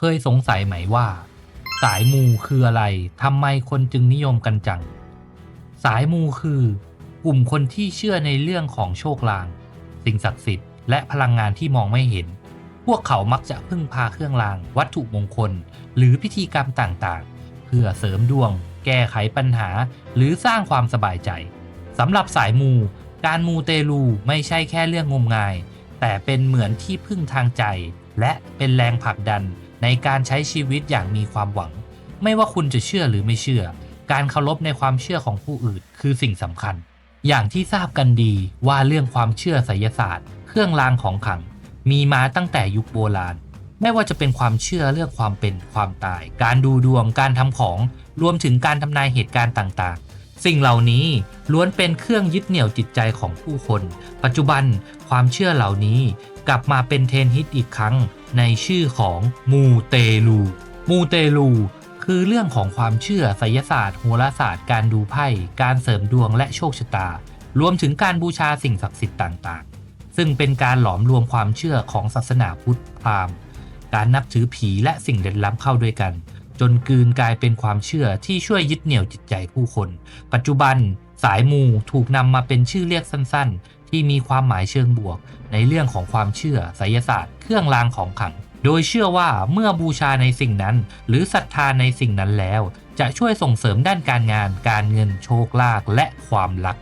เคยสงสัยไหมว่า สายมูคืออะไรทำไมคนจึงนิยมกันจัง สายมูคือกลุ่มคนที่เชื่อในเรื่องของโชคลาง สิ่งศักดิ์สิทธิ์และพลังงานที่มองไม่เห็น พวกเขามักจะพึ่งพาเครื่องราง วัตถุมงคล หรือพิธีกรรมต่างๆ เพื่อเสริมดวง แก้ไขปัญหา หรือสร้างความสบายใจสำหรับสายมู การมูเตลูไม่ใช่แค่เรื่องงมงาย แต่เป็นเหมือนที่พึ่งทางใจ และเป็นแรงผลักดัน ในการใช้ชีวิตอย่างมีความหวัง ไม่ว่าคุณจะเชื่อหรือไม่เชื่อ การเคารพในความเชื่อของผู้อื่น คือสิ่งสำคัญ อย่างที่ทราบกันดีว่าเรื่องความเชื่อไสยศาสตร์ เครื่องรางของขลัง มีมาตั้งแต่ยุคโบราณ ไม่ว่าจะเป็นความเชื่อเรื่องความเป็นความตาย การดูดวงการทำของ รวมถึงการทำนายเหตุการณ์ต่างๆ สิ่งเหล่านี้ล้วนเป็นเครื่องยึดเหนี่ยวจิตใจของผู้คน ปัจจุบันความเชื่อเหล่านี้กลับมาเป็นเทรนด์ฮิตอีกครั้งในชื่อของมูเตลู มูเตลู คือเรื่องของความเชื่อไสยศาสตร์โหราศาสตร์ การดูไพ่ การเสริมดวงและโชคชะตา รวมถึงการบูชาสิ่งศักดิ์สิทธิ์ต่างๆ ซึ่งเป็นการหลอมรวมความเชื่อของศาสนาพุทธพราหมณ์ การนับถือผีและสิ่งเด่นล้ำเข้าด้วยกัน จนกลืนกลายเป็นความเชื่อที่ช่วยยึดเหนี่ยวจิตใจผู้คน ปัจจุบันสายมูถูกนำมาเป็นชื่อเรียกสั้นๆ ที่มีความหมายเชิงบวก ในเรื่องของความเชื่อไสยศาสตร์ เครื่องรางของขลัง โดยเชื่อว่าเมื่อบูชาในสิ่งนั้น หรือศรัทธาในสิ่งนั้นแล้ว จะช่วยส่งเสริมด้านการงาน การเงินโชคลาภและความรัก